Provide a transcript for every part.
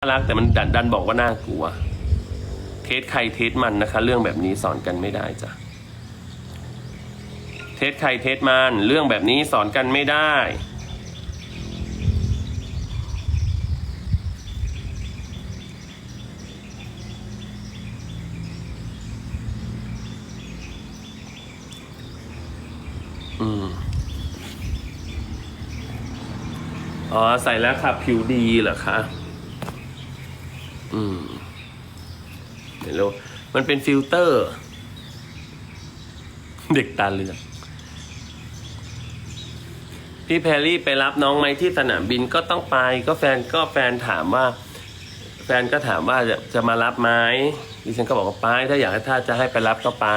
น่ารักแต่มันดันดันบอกว่าน่ากลัว เทสใครเทสมันนะคะ เรื่องแบบนี้สอนกันไม่ได้จ้ะเทสใครเทสมันเรื่องแบบนี้สอนกันไม่ได้ อืมอ๋อใส่แล้วครับผิวดีเหรอคะ อืมเดี๋ยวมันเป็นฟิลเตอร์ เด็กตาเหลือกพี่แพรรี่ไปรับน้องไหมที่สนามบินก็ต้องไป ก็แฟนก็แฟนถามว่า แฟนก็ถามว่าจะจะมารับไหมดิฉันก็บอกว่าไป ถ้าอยากให้ถ้าจะให้ไปรับก็ไป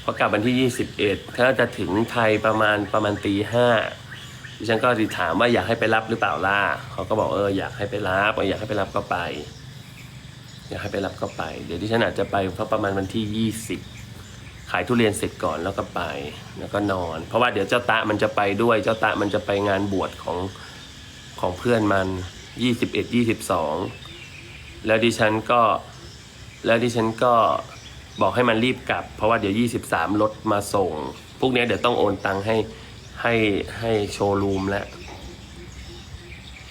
เพราะกลับวันที่ยี่สิบเอ็ดถ้าจะถึงไทยประมาณประมาณตีห้า ดิฉันก็ดิถามว่าอยากให้ไปรับหรือเปล่าล่ะเขาก็บอกเอออยากให้ไปรับอยากให้ไปรับก็ไป อยากให้ไปรับก็ไป เดี๋ยวดิฉันอาจจะไปเพราะประมาณวันที่ยี่สิบขายทุเรียนเสร็จก่อนแล้วก็ไปแล้วก็นอน เพราะว่าเดี๋ยวเจ้าตะมันจะไปด้วย เจ้าตะมันจะไปงานบวชของของเพื่อนมันยี่สิบเอ็ดยี่สิบสองแล้วดิฉันก็ แล้วดิฉันก็บอกให้มันรีบกลับ เพราะว่าเดี๋ยวยี่สิบสามรถมาส่งพวกนี้เดี๋ยวต้องโอนตังค์ให้ ให้ให้โชว์รูมแล้ว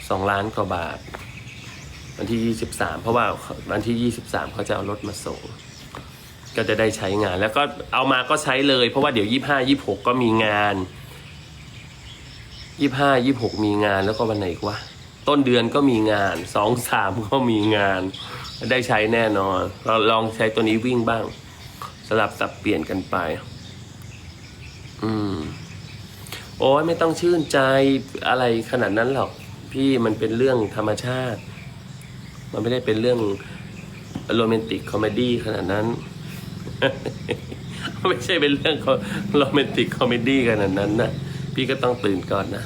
สองล้านกว่าบาท วันที่ยี่สิบสามเพราะว่าวันที่ยี่สิบสามเขาจะเอารถมาส่ง ก็จะได้ใช้งาน แล้วก็เอามาก็ใช้เลย เพราะว่าเดี๋ยวยี่ห้ายี่หกก็มีงานยี่ห้ายี่หกมีงานแล้วก็วันไหนกวะต้นเดือนก็มีงานสองสามก็มีงาน ได้ใช้แน่นอน เราลองใช้ตัวนี้วิ่งบ้าง สลับสับเปลี่ยนกันไป อืม โอ้ยไม่ต้องชื่นใจอะไรขนาดนั้นหรอก พี่มันเป็นเรื่องธรรมชาติ มันไม่ได้เป็นเรื่องโรแมนติกคอมเมดี้ขนาดนั้น ไม่ใช่เป็นเรื่องโรแมนติกคอมเมดี้ขนาดนั้นนะพี่ก็ต้องตื่นก่อนนะ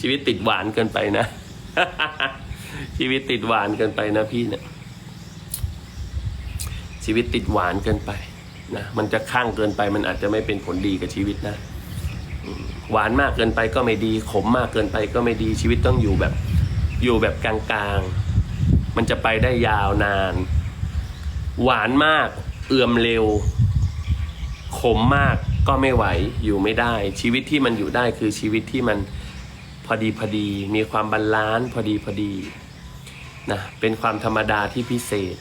ชีวิตติดหวานเกินไปนะ ชีวิตติดหวานเกินไปนะพี่เนี่ยชีวิตติดหวานเกินไปนะมันจะข้างเกินไปมันอาจจะไม่เป็นผลดีกับชีวิตนะ หวานมากเกินไปก็ไม่ดี ขมมากเกินไปก็ไม่ดีชีวิตต้องอยู่แบบอยู่แบบกลางๆ มันจะไปได้ยาวนาน หวานมากเอื่อมเร็ว ขมมากก็ไม่ไหวอยู่ไม่ได้ ชีวิตที่มันอยู่ได้คือชีวิตที่มันพอดีพอดี มีความบาลานซ์พอดีพอดีนะเป็นความธรรมดาที่พิเศษ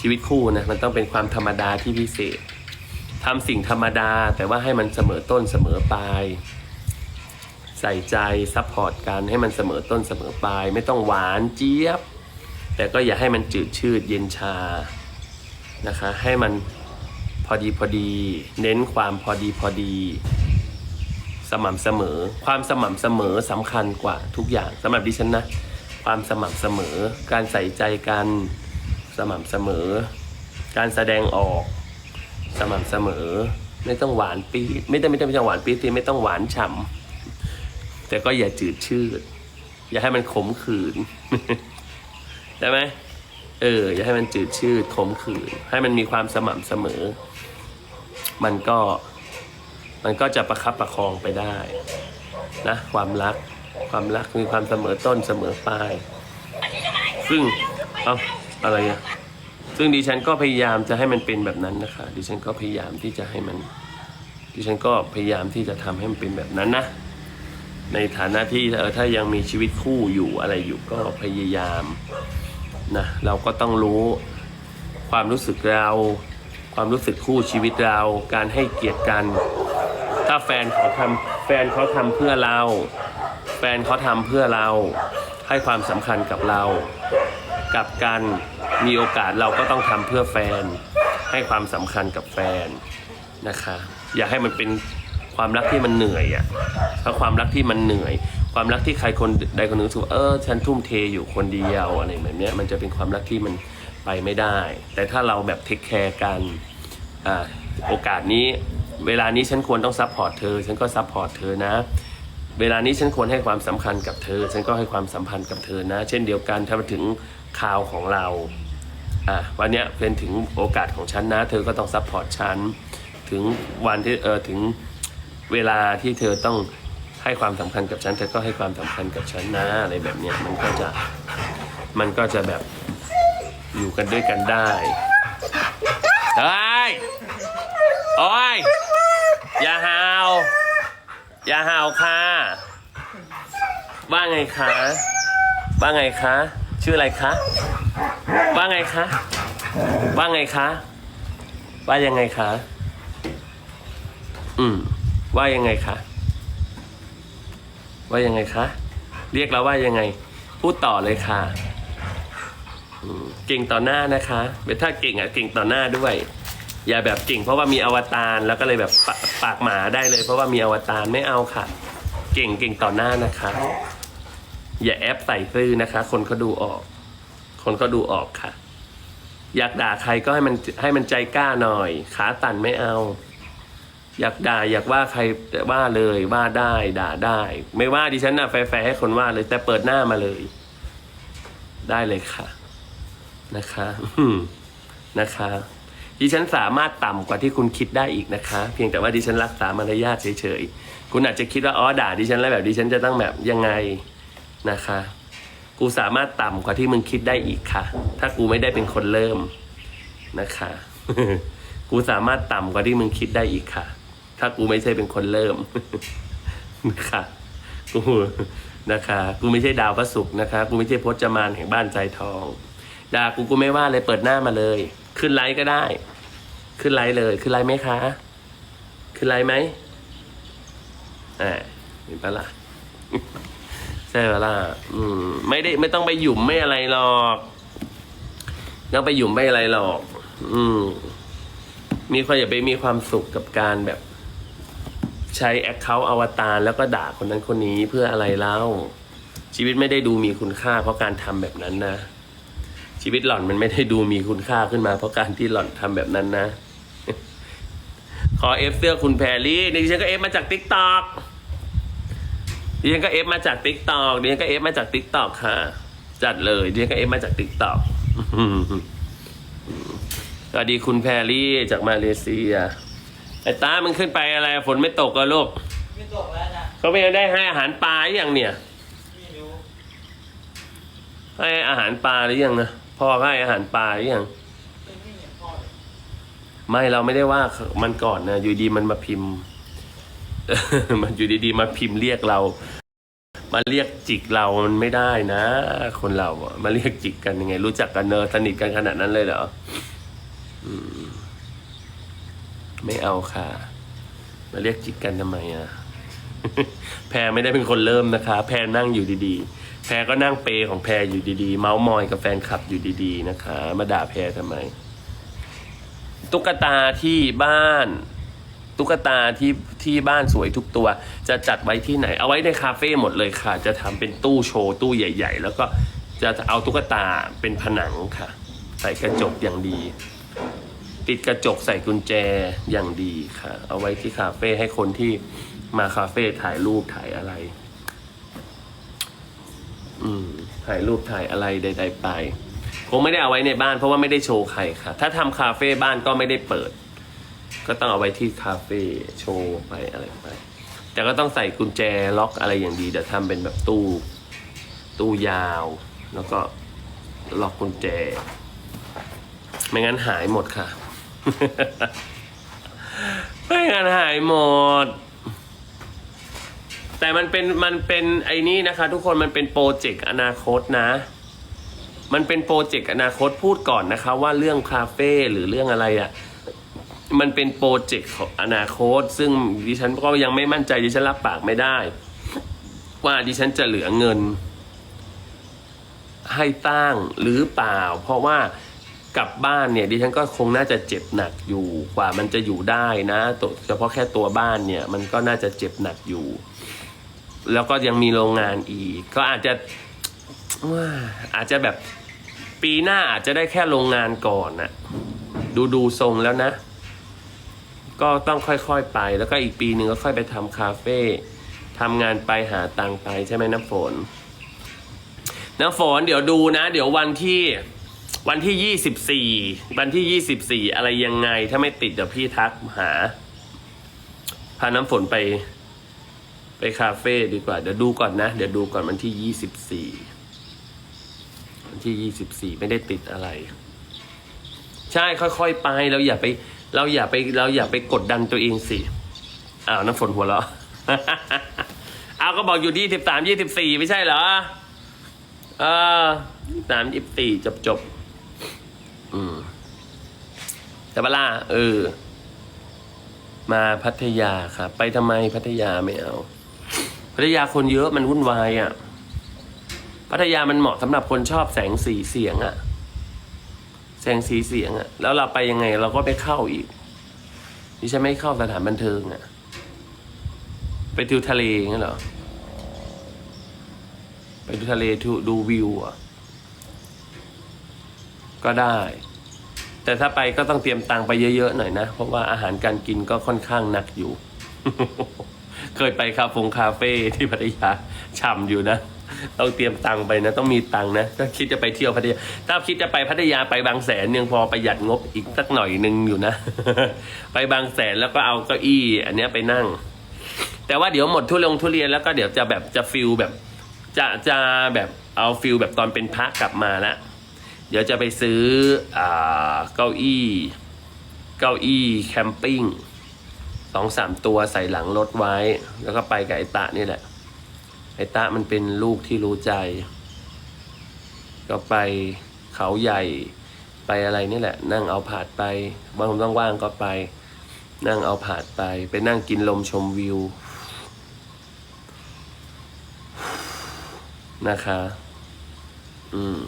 ชีวิตคู่นะมันต้องเป็นความธรรมดาที่พิเศษ ทำสิ่งธรรมดา แต่ว่าให้มันเสมอต้นเสมอปลาย ใส่ใจซัพพอร์ตกันให้มันเสมอต้นเสมอปลาย ไม่ต้องหวานเจี๊ยบ แต่ก็อย่าให้มันจืดชืดเย็นชานะคะ ให้มันพอดีพอดี เน้นความพอดีพอดี สม่ำเสมอ ความสม่ำเสมอสำคัญกว่าทุกอย่างสำหรับดิฉันนะ ความสม่ำเสมอ การใส่ใจกันสม่ำเสมอ การแสดงออก สม่ำเสมอ ไม่ต้องหวานปี๊ดไม่ได้ไม่ได้ไม่ต้องหวานปี๊ดสิไม่ต้องหวานฉ่ำแต่ก็อย่าจืดชืด อย่าให้มันขมขื่นได้ไหมเออ อย่าให้มันจืดชืดขมขื่นให้มันมีความสม่ำเสมอ มันก็มันก็จะประคับประคองไปได้นะความรักความรักมีความเสมอต้นเสมอปลายซึ่งเอาอะไรอะ ซึ่งดิฉันก็พยายามจะให้มันเป็นแบบนั้นนะคะ ดิฉันก็พยายามที่จะให้มัน ดิฉันก็พยายามที่จะทำให้มันเป็นแบบนั้นนะ ในฐานะที่เออถ้ายังมีชีวิตคู่อยู่อะไรอยู่ก็พยายามนะเราก็ต้องรู้ความรู้สึกเรา ความรู้สึกคู่ชีวิตเรา การให้เกียรติกัน ถ้าแฟนเขาทำแฟนเขาทำเพื่อเรา แฟนเขาทำเพื่อเรา ให้ความสำคัญกับเรา กับการมีโอกาสเราก็ต้องทำเพื่อแฟน ให้ความสำคัญกับแฟนนะคะ อย่าให้มันเป็นความรักที่มันเหนื่อยอะ่ะถ้าความรักที่มันเหนื่อย ความรักที่ใครคนใดคนหนึ่งรู้สึกว่าเออฉันทุ่มเทอยู่คนเดียวอะไรแบบเนี้ยมันจะเป็นความรักที่มันไปไม่ได้ แต่ถ้าเราแบบเทคแคร์กันอ่าโอกาสนี้ เวลานี้ฉันควรต้องซัพพอร์ตเธอ ฉันก็ซัพพอร์ตเธอนะเวลานี้ฉันควรให้ความสำคัญกับเธอ ฉันก็ให้ความสัมพันธ์กับเธอนะ เช่นเดียวกันถ้ามาถึง ข่าวของเราอะวันเนี้ยเป็นถึงโอกาสของฉันนะ เธอก็ต้องซัพพอร์ตฉันถึงวันที่เออถึงเวลาที่เธอต้องให้ความสำคัญกับฉันเธอก็ให้ความสำคัญกับฉันนะอะไรแบบเนี้ยมันก็จะมันก็จะแบบอยู่กันด้วยกันได้เฮ้ยโอ้ยอย่าหาวอย่าหาวค่ะว่าไงคะว่าไงคะ ชื่ออะไรคะ ว่าไงคะ ว่าไงคะ ว่ายังไงคะ อืม ว่ายังไงคะ ว่ายังไงคะ เรียกเราว่ายังไง พูดต่อเลยค่ะเก่งต่อหน้านะคะถ้าเก่งอะเก่งต่อหน้าด้วย อย่าแบบเก่งเพราะว่ามีอวตารแล้วก็เลยแบบปากหมาได้เลย เพราะว่ามีอวตารไม่เอาค่ะ เก่งเก่งต่อหน้านะคะ อย่าแอปใส่ซื่อนะคะ คนเขาดูออก คนเขาดูออกค่ะ อยากด่าใครก็ให้มันให้มันใจกล้าหน่อย ขาตันไม่เอา อยากด่าอยากว่าใครว่าเลยว่าได้ด่าได้ ไม่ว่าดิฉันน่ะแฟร์ให้คนว่าเลย แต่เปิดหน้ามาเลย ได้เลยค่ะ นะคะนะคะดิฉันสามารถต่ำกว่าที่คุณคิดได้อีกนะคะ เพียงแต่ว่าดิฉันรักษามารยาทเฉยๆ คุณอาจจะคิดว่าอ๋อด่าดิฉันแล้วแบบดิฉันจะต้องแบบยังไง นะคะ กูสามารถต่ำกว่าที่มึงคิดได้อีกค่ะ ถ้ากูไม่ได้เป็นคนเริ่มนะคะ กูสามารถต่ำกว่าที่มึงคิดได้อีกค่ะ ถ้ากูไม่ใช่เป็นคนเริ่มนะคะกูนะคะกูไม่ใช่ดาวพระศุกร์นะคะ กูไม่ใช่พจมานแห่งบ้านใจทองด่ากูกูไม่ว่าเลยเปิดหน้ามาเลย ขึ้นไลฟ์ก็ได้ ขึ้นไลฟ์เลย ขึ้นไลฟ์ไหมคะ ขึ้นไลฟ์ไหมอ่าเห็นปะล่ะ ใช่ปะล่ะอืม ไม่ได้ไม่ต้องไปหยุ่มไม่อะไรหรอกไม่ต้องไปหยุ่มไม่อะไรหรอก อืม มีคนอย่าไปมีความสุขกับการแบบ ใช้แอคเคาท์อวตารแล้วก็ด่าคนนั้นคนนี้เพื่ออะไรเล่า ชีวิตไม่ได้ดูมีคุณค่า เพราะการทำแบบนั้นนะชีวิตหล่อนมันไม่ได้ดูมีคุณค่าขึ้นมา เพราะการที่หล่อนทำแบบนั้นนะ ขอเอฟเสื้อคุณแพรลี่ดิฉันก็เอฟมาจากติ๊กต็อก ดิฉันก็เอฟมาจากติ๊กต็อกดิฉันก็เอฟมาจากติ๊กต็อกค่ะ จัดเลยดิฉันก็เอฟมาจากติ๊กต็อกสวัสดีคุณแพรลี่จากมาเลเซีย ไอ้ตามันขึ้นไปอะไรฝนไม่ตกก็ลูกไม่ตกแล้วนะเขาไม่ได้ให้อาหารปลาหรือยังเนี่ยไม่รู้ให้อาหารปลาหรือยังนะพ่อให้อาหารปลาหรือยังไม่ไม่เห็นพ่อเลยไม่เราไม่ได้ว่ามันก่อนนะอยู่ดีมันมาพิมพ์ มันอยู่ดีๆ มาพิมพ์เรียกเรา มาเรียกจิกเรามันไม่ได้นะ คนเราอะมาเรียกจิกกันยังไง รู้จักกันเนอสนิทกันขนาดนั้นเลยเหรออืมไม่เอาค่ะ มาเรียกจิกกันทำไมอะแพรไม่ได้เป็นคนเริ่มนะคะ แพรนั่งอยู่ดีๆ แพรก็นั่งเปของแพรอยู่ดีๆ เมาส์มอยกับแฟนคลับอยู่ดีๆ นะคะ มาด่าแพรทำไม ตุ๊กตาที่บ้าน ตุ๊กตาที่ที่บ้านสวยทุกตัว จะจัดไว้ที่ไหน เอาไว้ในคาเฟ่หมดเลยค่ะ จะทำเป็นตู้โชว์ตู้ใหญ่ ๆ แล้วก็จะเอาตุ๊กตาเป็นผนังค่ะ ใส่กระจกอย่างดี ติดกระจกใส่กุญแจอย่างดีค่ะ เอาไว้ที่คาเฟ่ให้คนที่มาคาเฟ่ถ่ายรูปถ่ายอะไร อืมถ่ายรูปถ่ายอะไรใด ๆ ไปคงไม่ได้เอาไว้ในบ้านเพราะว่าไม่ได้โชว์ใครค่ะ ถ้าทำคาเฟ่บ้านก็ไม่ได้เปิด ก็ต้องเอาไว้ที่คาเฟ่โชว์ไปอะไรไป แต่ก็ต้องใส่กุญแจล็อกอะไรอย่างดีเดี๋ยวทำเป็นแบบตู้ ตู้ยาว แล้วก็ล็อกกุญแจ ไม่งั้นหายหมดค่ะ ไม่งั้นหายหมด แต่มันเป็นมันเป็นไอ้นี่นะคะ ทุกคนมันเป็นโปรเจกต์อนาคตนะมันเป็นโปรเจกต์อนาคตพูดก่อนนะคะ ว่าเรื่องคาเฟ่หรือเรื่องอะไรอะ่ะ มันเป็นโปรเจกต์ของอนาคต ซึ่งดิฉันก็ยังไม่มั่นใจดิฉันรับปากไม่ได้ ว่าดิฉันจะเหลือเงิน ให้ตั้งหรือเปล่า เพราะว่ากลับบ้านเนี่ยดิฉันก็คงน่าจะเจ็บหนักอยู่กว่ามันจะอยู่ได้นะตัวเฉพาะแค่ตัวบ้านเนี่ย มันก็น่าจะเจ็บหนักอยู่ แล้วก็ยังมีโรงงานอีก ก็อาจจะอาจจะแบบปีหน้าอาจจะได้แค่โรงงานก่อนนะดูดูทรงแล้วนะ ก็ต้องค่อยๆไป แล้วก็อีกปีหนึ่งก็ค่อยไปทำคาเฟ่ทำงานไปหาตังค์ไปใช่ไหมน้ำฝน น้ำฝนเดี๋ยวดูนะ เดี๋ยววันที่วันที่ยี่สิบสี่วันที่ยี่สิบสี่อะไรยังไง ถ้าไม่ติดเดี๋ยวพี่ทักหา พาน้ำฝนไป ไปคาเฟ่ดีกว่า เดี๋ยวดูก่อนนะ เดี๋ยวดูก่อนวันที่ยี่สิบสี่วันที่ยี่สิบสี่ไม่ได้ติดอะไร ใช่ค่อยๆไปเราอย่าไป เราอย่าไปเราอย่าไปกดดันตัวเองสิอ้าวน้ำฝนหัวเราะเอาก็บอกอยู่ที่สิบสามยี่สิบสี่ไม่ใช่เหรอเออสามยี่สิบสี่จบจบอืมแต่เวลาเออ มาพัทยาครับ ไปทำไมพัทยาไม่เอา พัทยาคนเยอะมันวุ่นวายอะ่ะ พัทยามันเหมาะสำหรับคนชอบแสงสีเสียงอะ่ะ แสงสีเสียงอะ่ะแล้วเราไปยังไงเราก็ไปเข้าอีกดิฉันไม่เข้าสถานบันเทิงอะ่ะไปดูทะเลงั้นเหรอไปดูทะเลดูดูวิวอะ ก็ได้ แต่ถ้าไปก็ต้องเตรียมตังไปเยอะๆหน่อยนะ เพราะว่าอาหารการกินก็ค่อนข้างหนักอยู่ เคยไปคาเฟงคาเฟ่ที่พัทยาฉ่ำอยู่นะ ต้องเตรียมตังค์ไปนะ ต้องมีตังค์นะ ถ้าคิดจะไปเที่ยวพัทยา ถ้าคิดจะไปพัทยาไปบางแสนยังพอประหยัดงบอีกสักหน่อยหนึ่งอยู่นะ ไปบางแสนแล้วก็เอาเก้าอี้ อันเนี้ยไปนั่ง แต่ว่าเดี๋ยวหมดทุเรียนทุเรียนแล้วก็เดี๋ยวจะแบบจะฟิลแบบ จะจะแบบเอาฟิลแบบตอนเป็นพระกลับมาละเดี๋ยวจะไปซื้ออเก้าอี้ เก้าอี้แคมปิ้งสองสามตัวใส่หลังรถไว้ แล้วก็ไปกับไอตะนี่แหละ ไอ้ตะมันเป็นลูกที่รู้ใจ ก็ไปเขาใหญ่ไปอะไรนี่แหละ นั่งเอาผาดไปบางว่างๆก็ไป นั่งเอาผาดไป ไปนั่งกินลมชมวิว นะคะ อืม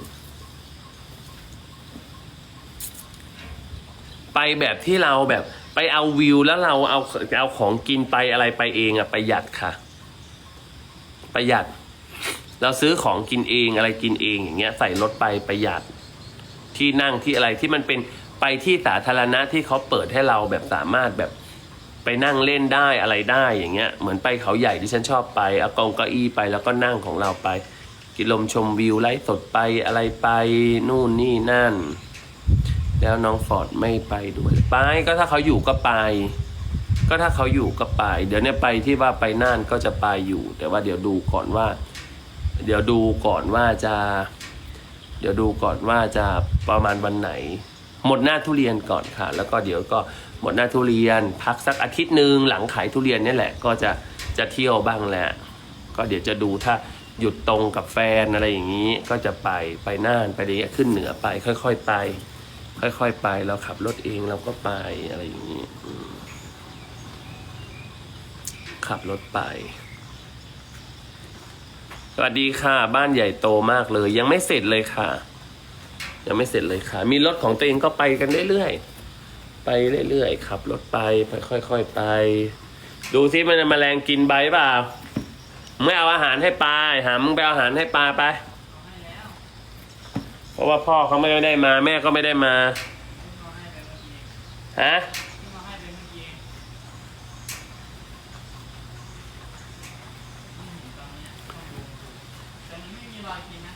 ไปแบบที่เราแบบไปเอาวิวแล้วเราเอาเอาของกินไปอะไรไปเองอะประหยัดค่ะ ประหยัด เราซื้อของกินเองอะไรกินเองอย่างเงี้ยใส่รถไปประหยัด ที่นั่งที่อะไรที่มันเป็นไปที่สาธารณะที่เขาเปิดให้เราแบบสามารถแบบไปนั่งเล่นได้อะไรได้อย่างเงี้ย เหมือนไปเขาใหญ่ที่ฉันชอบไปเอากองเก้าอี้ไปแล้วก็นั่งของเราไป กินลมชมวิวไลฟ์สดไปอะไรไปนู่นนี่นั่น แล้วน้องฟอร์ดไม่ไปด้วยไปก็ถ้าเขาอยู่ก็ไป ก็ถ้าเขาอยู่ก็ไป เดี๋ยวเนี้ไปที่ว่าไปน่านก็จะไปอยู่ แต่ว่าเดี๋ยวดูก่อนว่า เดี๋ยวดูก่อนว่าจะ เดี๋ยวดูก่อนว่าจะประมาณวันไหน หมดหน้าทุเรียนก่อนค่ะ แล้วก็เดี๋ยวก็หมดหน้าทุเรียน พักสักอาทิตย์หนึ่งหลังขายทุเรียนนี่แหละ ก็จะจะเที่ยวบ้างแหละก็เดี๋ยวจะดูถ้าหยุดตรงกับแฟนอะไรอย่างนี้ ก็จะไปไปน่านไปอะไรเงี้ยขึ้นเหนือไป ค่อย ๆ ไป ค่อย ๆ ไปเราขับรถเองเราก็ไปอะไรอย่างนี้อื ขับรถไป สวัสดีค่ะ บ้านใหญ่โตมากเลย ยังไม่เสร็จเลยค่ะ ยังไม่เสร็จเลยค่ะ มีรถของตัวเองก็ไปกันเรื่อยๆ ไปเรื่อยๆ ขับรถไปไปค่อยๆไป ดูซิมันจะแมลงกินใบเปล่าไม่เอาอาหารให้ปลาหามึงไปเอาอาหารให้ปลาไปเอาให้แล้วเพราะว่าพ่อเขาไม่ได้มา แม่ก็ไม่ได้มา ฮะ เอาให้ไปเมื่อกี้อืมตอนเนี้ยต้องดูแต่มันไม่มีรอยกินนะ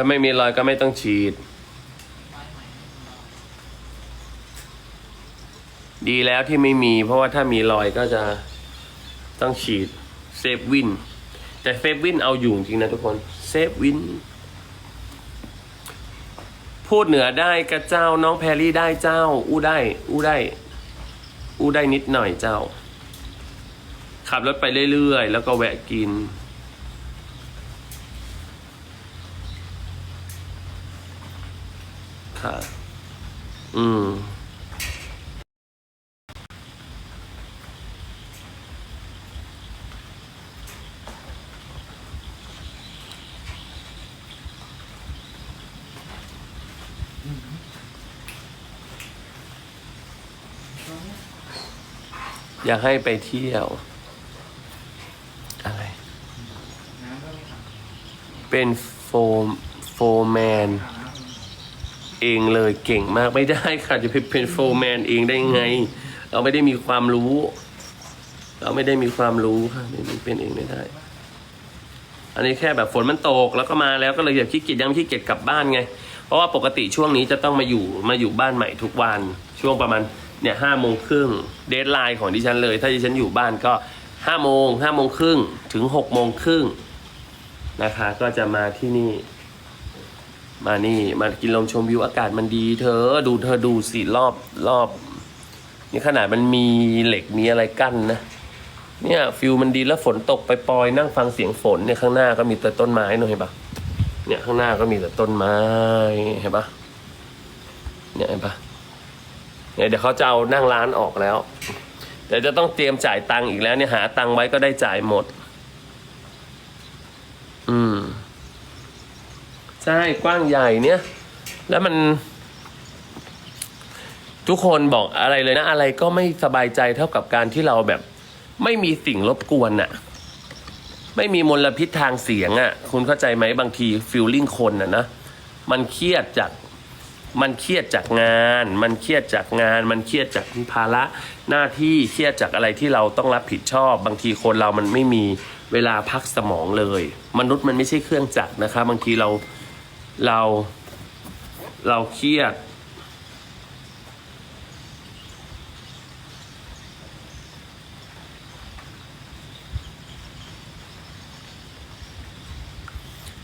ถ้าไม่มีรอยก็ไม่ต้องฉีด ดีแล้วที่ไม่มี เพราะว่าถ้ามีรอยก็จะต้องฉีดเซฟวิน แต่เซฟวินเอาอยู่จริงนะทุกคนเซฟวิน พูดเหนือได้กระเจ้าน้องแพรรี่ได้เจ้า อู้ได้ อู้ได้ อู้ได้นิดหน่อยเจ้า ขับรถไปเรื่อยๆ แล้วก็แวะกิน ค่ะ อืม อยากให้ไปเที่ยว อะไร เป็นโฟมโฟร์แมน เองเลยเก่งมากไม่ได้ค่ะจะเป็นโฟร์แมนเองได้ไง เราไม่ได้มีความรู้ เราไม่ได้มีความรู้ค่ะไม่เป็นเองไม่ได้ อันนี้แค่แบบฝนมันตกแล้วก็มาแล้วก็เลยอยากขี้เกียจยังขี้เกียจกลับบ้านไง เพราะว่าปกติช่วงนี้จะต้องมาอยู่มาอยู่บ้านใหม่ทุกวันช่วงประมาณเนี่ยห้าโมงครึ่งเดทไลน์ของดิฉันเลย ถ้าดิฉันอยู่บ้านก็ห้าโมงห้าโมงครึ่งถึงหกโมงครึ่งนะคะ ก็จะมาที่นี่ มานี่มากินลมชมวิวอากาศมันดี เธอดูเธอดูสิรอบรอบ นี่ขนาดมันมีเหล็กมีอะไรกั้นนะ เนี่ยฟิลมันดีแล้วฝนตกไปปลอยนั่งฟังเสียงฝนเนี่ยข้างหน้าก็มีแต่ต้นไม้เนอะเห็นปะเนี่ยข้างหน้าก็มีแต่ต้นไม้เห็นปะเนี่ยเห็นปะเนี่ยเดี๋ยวเขาจะเอานั่งร้านออกแล้วเดี๋ยวจะต้องเตรียมจ่ายตังค์อีกแล้วเนี่ยหาตังค์ไว้ก็ได้จ่ายหมด อืม ใช่กว้างใหญ่เนี่ย แล้วมัน ทุกคนบอกอะไรเลยนะ อะไรก็ไม่สบายใจเท่ากับการที่เราแบบ ไม่มีสิ่งรบกวนน่ะไม่มีมลพิษทางเสียงอะคุณเข้าใจไหมบางทีฟิลลิ่งคนน่ะนะมันเครียดจากมันเครียดจากงาน มันเครียดจากงาน มันเครียดจากภาระหน้าที่เครียดจากอะไรที่เราต้องรับผิดชอบ บางทีคนเรามันไม่มีเวลาพักสมองเลย มนุษย์มันไม่ใช่เครื่องจักรนะคะ บางทีเรา เรา เราเครียด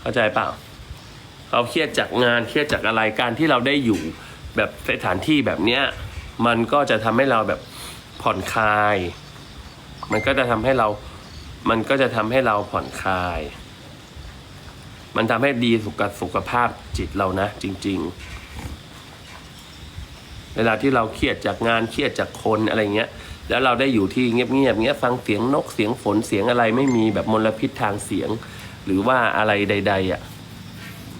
เข้าใจเปล่า เราเครียดจากงานเครียดจากอะไรการที่เราได้อยู่แบบสถานที่แบบเนี้ย มันก็จะทำให้เราแบบผ่อนคลาย มันก็จะทำให้เรา มันก็จะทำให้เราผ่อนคลาย มันทำให้ดีสุขสุขภาพจิตเรานะ จริง ๆ เวลาที่เราเครียดจากงานเครียดจากคนอะไรเงี้ย แล้วเราได้อยู่ที่เงียบๆเงี้ยฟังเสียงนกเสียงฝนเสียงอะไรไม่มีแบบมลพิษทางเสียง หรือว่าอะไรใด ๆอะ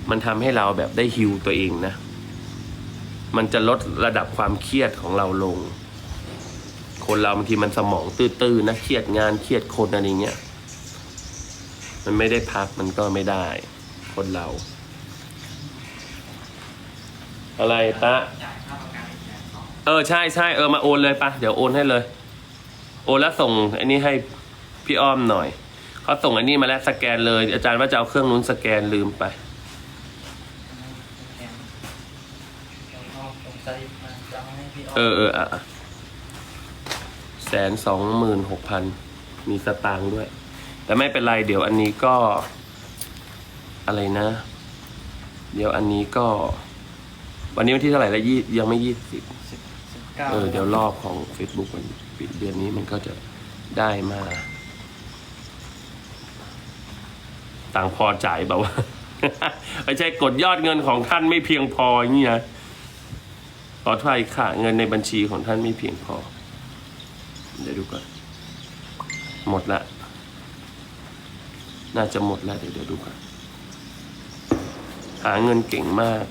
มันทำให้เราแบบได้ฮิวตัวเองนะ มันจะลดระดับความเครียดของเราลง คนเราบางทีมันสมองตื้อๆนะ เครียดงานเครียดคนอะไรเงี้ย มันไม่ได้พักมันก็ไม่ได้ คนเรา อะไรตะจ่าเออใช่ใช่เออมาโอนเลยปะเดี๋ยวโอนให้เลย โอนแล้วส่ง อันนี้ให้พี่อ้อมหน่อยเขาส่งอันนี้มาแล้วสแกนเลย อาจารย์ว่าจะเอาเครื่องนู้นสแกนลืมไปเออเออเอออะแสนสองหมื่นหกพันมีสตางค์ด้วย แต่ไม่เป็นไรเดี๋ยวอันนี้ก็ อะไรนะ เดี๋ยวอันนี้ก็ วันนี้วันที่เท่าไหร่แล้วยี่ยังไม่ยี่สิบสิบสิบเก้าเออเดี๋ยวรอบของ Facebook มันปิดเดือนนี้มันก็จะได้มา ต่างพอจ่ายแบบว่าไม่ใช่กดยอดเงินของท่านไม่เพียงพออย่างนี้นะขอโทษค่ะ เงินในบัญชีของท่านไม่เพียงพอ เดี๋ยวดูก่อน หมดละ น่าจะหมดแล้วเดี๋ยวเดี๋ยวดูก่อน หาเงินเก่งมาก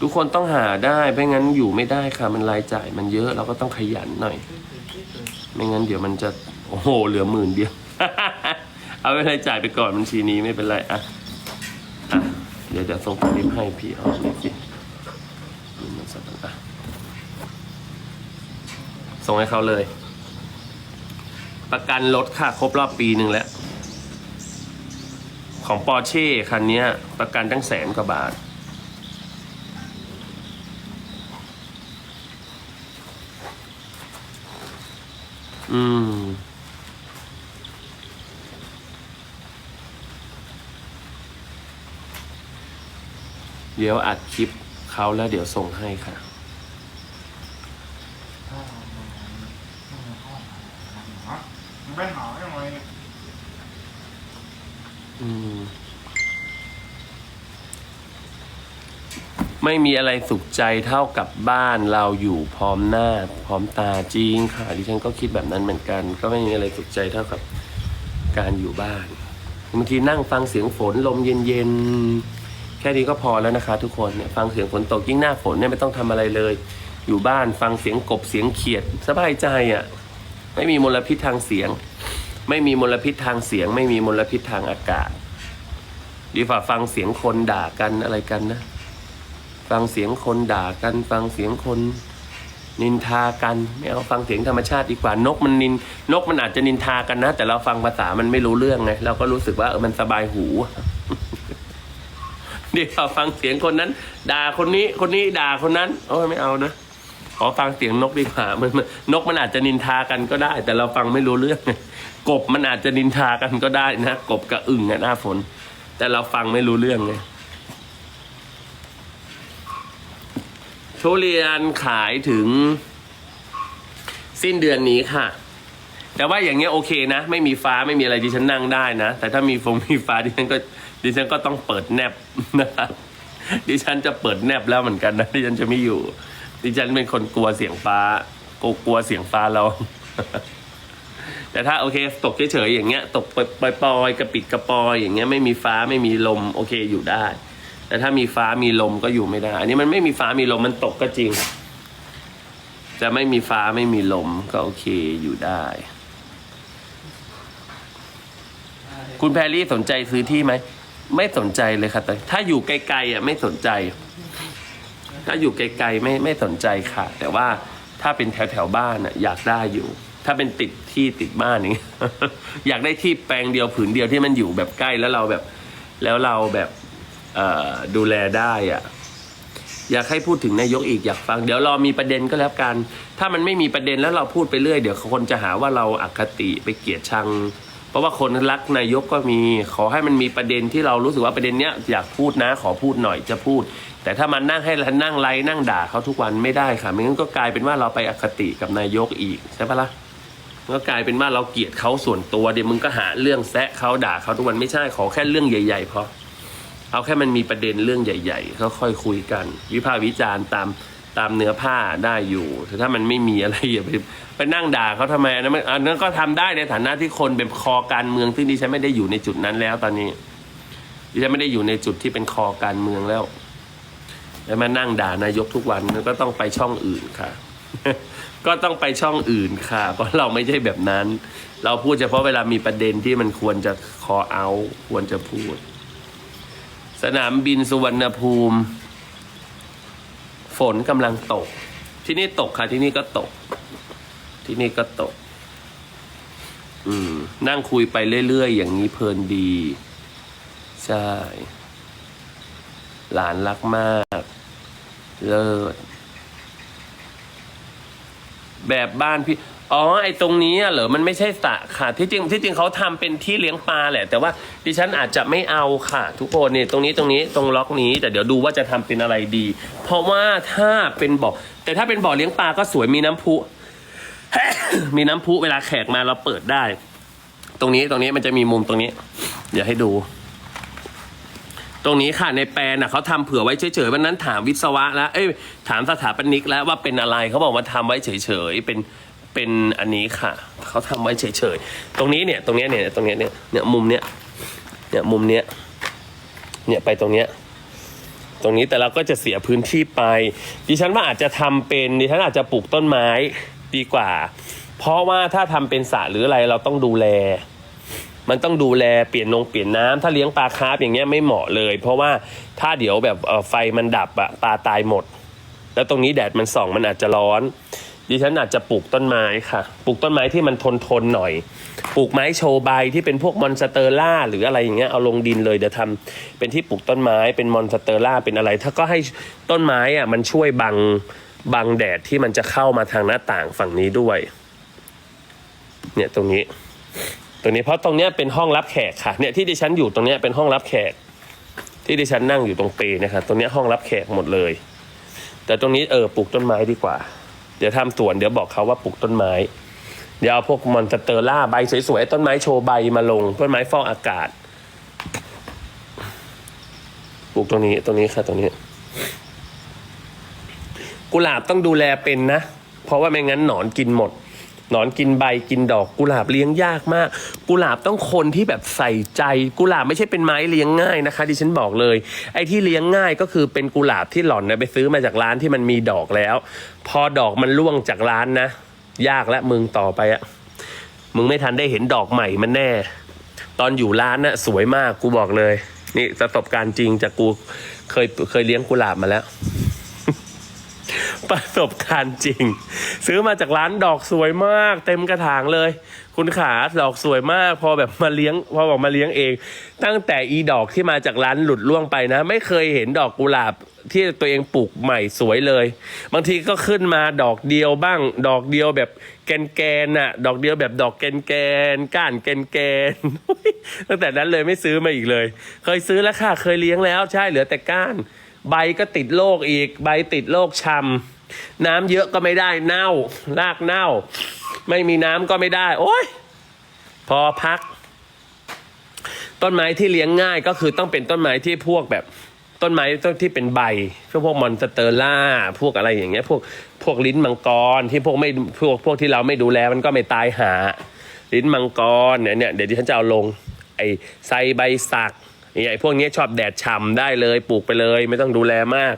ทุกคนต้องหาได้ไม่งั้นอยู่ไม่ได้ค่ะ มันรายจ่ายมันเยอะเราก็ต้องขยันหน่อย ไม่งั้นเดี๋ยวมันจะโอ้โหเหลือหมื่นเดียว เอาไปรายจ่ายไปก่อนบัญชีนี้ไม่เป็นไรอะอะเดี๋ยวเดี๋ยวส่งสลิปให้พี่ออมหน่อยสินี่มันสักอะส่งให้เขาเลย ประกันรถค่ะ ครบรอบปีหนึ่งแล้ว ของปอร์เช่คันนี้ประกันตั้งแสนกว่าบาท อืม เดี๋ยวอัดคลิปเขาแล้วเดี๋ยวส่งให้ค่ะ มันไม่หายังไงเนี่ย อืม ไม่มีอะไรสุขใจเท่ากับบ้านเราอยู่พร้อมหน้า พร้อมตาจริงค่ะดิฉันก็คิดแบบนั้นเหมือนกัน ก็ไม่มีอะไรสุขใจเท่ากับการอยู่บ้านบางทีนั่งฟังเสียงฝนลมเย็นๆแค่นี้ก็พอแล้วนะคะ ทุกคนเนี่ยฟังเสียงฝนตกยิ่งหน้าฝนเนี่ยไม่ต้องทำอะไรเลย อยู่บ้านฟังเสียงกบเสียงเขียดสบายใจอะ่ะไม่มีมลพิษทางเสียง ไม่มีมลพิษทางเสียง ไม่มีมลพิษทางอากาศ ดีฝ่าฟังเสียงคนด่ากันอะไรกันนะ ฟังเสียงคนด่ากัน ฟังเสียงคนนินทากันไม่เอาฟังเสียงธรรมชาติดีกว่านกมันนินนกมันอาจจะนินทากันนะ แต่เราฟังภาษามันไม่รู้เรื่องไงเราก็รู้สึกว่าเออมันสบายหูดีฝ่าฟังเสียงคนนั้น ด่าคนนี้คนนี้ด่าคนนั้น โอ้ยไม่เอานะขอฟังเสียงนกดีกว่ามันนกมันอาจจะนินทากันก็ได้ แต่เราฟังไม่รู้เรื่องกบมันอาจจะนินทากันก็ได้นะกบกับอึ่งอะหน้าฝน แต่เราฟังไม่รู้เรื่องไง ทุเรียนขายถึง สิ้นเดือนนี้ค่ะ แต่ว่าอย่างเงี้ยโอเคนะ ไม่มีฟ้าไม่มีอะไรดิฉันนั่งได้นะ แต่ถ้ามีฟงมีฟ้าดิฉันก็ดิฉันก็ต้องเปิดแนบนะครับดิฉันจะเปิดแนบแล้วเหมือนกันนะดิฉันจะไม่อยู่ ดิฉันเป็นคนกลัวเสียงฟ้ากลัวกลัวเสียงฟ้าเรา แต่ถ้าโอเค ตกเฉยๆอย่างเงี้ย ตกปล่อยๆกระปิดกระปอยอย่างเงี้ยไม่มีฟ้าไม่มีลม โอเคอยู่ได้ แต่ถ้ามีฟ้ามีลมก็อยู่ไม่ได้ อันนี้มันไม่มีฟ้ามีลมมันตกก็จริง จะไม่มีฟ้าไม่มีลมก็โอเคอยู่ได้ คุณแพรรี่สนใจซื้อที่ไหม ไม่สนใจเลยค่ะแต่ถ้าอยู่ไกลๆอะไม่สนใจ ถ้าอยู่ไกลๆไม่ไม่สนใจค่ะ แต่ว่าถ้าเป็นแถวแถวๆบ้านอะอยากได้อยู่ ถ้าเป็นติดที่ติดบ้านอย่างเงี้อยากได้ที่แปลงเดียวผืนเดียวที่มันอยู่แบบใกล้แล้วเราแบบ แล้วเราแบบ ดูแลได้อะอยากให้พูดถึงนายกอีกอยากฟัง เดี๋ยวรอมีประเด็นก็แล้วกัน ถ้ามันไม่มีประเด็นแล้วเราพูดไปเรื่อย เดี๋ยวคนจะหาว่าเราอคติไปเกลียดชัง เพราะว่าคนรักนายกก็มี ขอให้มันมีประเด็นที่เรารู้สึกว่าประเด็นเนี้ยอยากพูดนะขอพูดหน่อยจะพูด แต่ถ้ามันนั่งให้นั่งไลฟ์นั่งด่าเขาทุกวันไม่ได้ค่ะไม่งั้นก็กลายเป็นว่าเราไปอคติกับนายกอีกใช่ปะล่ะก็กลายเป็นว่าเราเกลียดเขาส่วนตัวเดี๋ยวมึงก็หาเรื่องแซะเขาด่าเขาทุกวันไม่ใช่ขอแค่เรื่องใหญ่ๆพอ เอาแค่มันมีประเด็นเรื่องใหญ่ๆก็ค่อยคุยกัน วิพากษ์วิจารณ์ตามตามเนื้อผ้าได้อยู่แต่ถ้ามันไม่มีอะไรอย่าไปไปนั่งด่าเขาทำไมอันนั้นมันอันนั้นก็ทำได้ในฐานะที่คนเป็นคอการเมืองซึ่งดิฉันไม่ได้อยู่ในจุดนั้นแล้วตอนนี้ดิฉันไม่ได้อยู่ในจุดที่เป็นคอการเมืองแล้วแล้วมานั่งด่านายกทุกวันมันก็ต้องไปช่องอื่นค่ะ ก็ต้องไปช่องอื่นค่ะ เพราะเราไม่ใช่แบบนั้น เราพูดเฉพาะเวลามีประเด็นที่มันควรจะคอเอา ควรจะพูด นามบินสุวรรณภูมิ ฝนกำลังตก ที่นี่ตกค่ะ ที่นี่ก็ตก ที่นี่ก็ตก อืม นั่งคุยไปเรื่อยๆ อย่างนี้เพลินดี ใช่ หลานรักมาก เลิศ แบบบ้านพี่ อ๋อไอ้ตรงนี้เหรอมันไม่ใช่สระค่ะที่จริงที่จริงเขาทำเป็นที่เลี้ยงปลาแหละ แต่ว่าดิฉันอาจจะไม่เอาค่ะ ทุกคนเนี่ยตรงนี้ตรงนี้ตรงล็อกนี้ แต่เดี๋ยวดูว่าจะทำเป็นอะไรดี เพราะว่าถ้าเป็นบ่อแต่ถ้าเป็นบ่อเลี้ยงปลาก็สวยมีน้ำพุ มีน้ำพุเวลาแขกมาเราเปิดได้ ตรงนี้ตรงนี้มันจะมีมุมตรงนี้ เดี๋ยวให้ดูตรงนี้ค่ะในแปลนอะเขาทำเผื่อไว้เฉยๆวันนั้นถามวิศวะแล้วเอ้ยถามสถาปนิกแล้วว่าเป็นอะไรเขาบอกว่าทำไว้เฉยๆเป็น เป็นอันนี้ค่ะ เขาทำไว้เฉยๆ ตรงนี้เนี่ย ตรงเนี้ยเนี่ย ตรงเนี้ยเนี่ย เนี่ย มุมเนี้ย เนี่ย มุมเนี้ย เนี่ย ไปตรงเนี้ย ตรงนี้แต่เราก็จะเสียพื้นที่ไป ดิฉันว่าอาจจะทำเป็น ดิฉันอาจจะปลูกต้นไม้ดีกว่า เพราะว่าถ้าทำเป็นสระหรืออะไรเราต้องดูแล มันต้องดูแลเปลี่ยนนงเปลี่ยนน้ำถ้าเลี้ยงปลาคาร์ฟอย่างเงี้ยไม่เหมาะเลย เพราะว่าถ้าเดี๋ยวแบบไฟมันดับอะปลาตายหมด แล้วตรงนี้แดดมันส่องมันอาจจะร้อน ดิฉันอาจจะปลูกต้นไม้ค่ะ ปลูกต้นไม้ที่มันทนทนหน่อย ปลูกไม้โชว์ใบที่เป็นพวกมอนสเตอร่าหรืออะไรอย่างเงี้ยเอาลงดินเลยเดี๋ยวทำเป็นที่ปลูกต้นไม้เป็นมอนสเตอร่าเป็นอะไร ถ้าก็ให้ต้นไม้อะมันช่วยบังบังแดดที่มันจะเข้ามาทางหน้าต่างฝั่งนี้ด้วย เนี่ยตรงนี้ ตรงนี้เพราะตรงเนี้ยเป็นห้องรับแขกค่ะ เนี่ยที่ดิฉันอยู่ตรงเนี้ยเป็นห้องรับแขก ที่ดิฉันนั่งอยู่ตรงเปนะครับตรงเนี้ยห้องรับแขกหมดเลย แต่ตรงนี้เออปลูกต้นไม้ดีกว่า เดี๋ยวทำสวนเดี๋ยวบอกเขาว่าปลูกต้นไม้ เดี๋ยวเอาพวกมอนสเตอร่าใบสวยๆต้นไม้โชว์ใบมาลง ต้นไม้ฟอกอากาศ ปลูกตรงนี้ตรงนี้ค่ะตรงนี้ กุหลาบต้องดูแลเป็นนะ เพราะว่าไม่งั้นหนอนกินหมด หนอนกินใบกินดอกกุหลาบเลี้ยงยากมาก กุหลาบต้องคนที่แบบใส่ใจ กุหลาบไม่ใช่เป็นไม้เลี้ยงง่ายนะคะ ดิฉันบอกเลย ไอ้ที่เลี้ยงง่ายก็คือเป็นกุหลาบที่หล่อนนะไปซื้อมาจากร้านที่มันมีดอกแล้ว พอดอกมันร่วงจากร้านนะ ยากและมึงต่อไปอะมึงไม่ทันได้เห็นดอกใหม่มันแน่ ตอนอยู่ร้านน่ะสวยมากกูบอกเลย นี่ประสบการณ์จริงจากกูเคยเคยเลี้ยงกุหลาบมาแล้ว ประสบการณ์จริง ซื้อมาจากร้านดอกสวยมาก เต็มกระถางเลย คุณขาดอกสวยมาก พอแบบมาเลี้ยง พอบอกมาเลี้ยงเอง ตั้งแต่อีดอกที่มาจากร้านหลุดล่วงไปนะ ไม่เคยเห็นดอกกุหลาบที่ตัวเองปลูกใหม่สวยเลย บางทีก็ขึ้นมาดอกเดียวบ้าง ดอกเดียวแบบแกนแกนๆน่ะดอกเดียวแบบดอกแกนแกนก้านแกนแกนตั้งแต่นั้นเลยไม่ซื้อมาอีกเลย เคยซื้อแล้วค่ะเคยเลี้ยงแล้วใช่เหลือแต่ก้าน ใบก็ติดโรคอีก ใบติดโรคช้ำ น้ำเยอะก็ไม่ได้เน่า รากเน่า ไม่มีน้ำก็ไม่ได้ โอ้ยพอพัก ต้นไม้ที่เลี้ยงง่ายก็คือต้องเป็นต้นไม้ที่พวกแบบ ต้นไม้ต้นที่เป็นใบพวกพวกมอนสเตอร่า พวกอะไรอย่างเงี้ย พวกพวกลิ้นมังกรที่พวกไม่พวกพวกที่เราไม่ดูแลมันก็ไม่ตายหา ลิ้นมังกรเนี่ยเนี่ยเดี๋ยวดิฉันจะเอาลง ไอ้ไซใบสักไอ้พวกนี้ชอบแดดฉ่ำได้เลยปลูกไปเลย ไม่ต้องดูแลมาก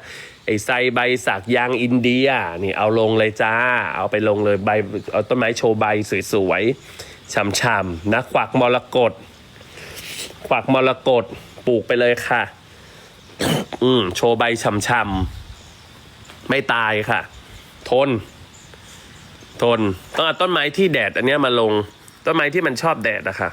ไอ้ไซใบสักยางอินเดียนี่เอาลงเลยจ้า เอาไปลงเลยใบเอาต้นไม้โชว์ใบสวยๆฉ่ำๆนะขวักมรกตขวักมรกตปลูกไปเลยค่ะ อืมโชว์ใบช่ำๆไม่ตายค่ะ ทน ทนต้องเอาต้นไม้ที่แดดอันเนี้ยมาลง ต้นไม้ที่มันชอบแดดอะค่ะ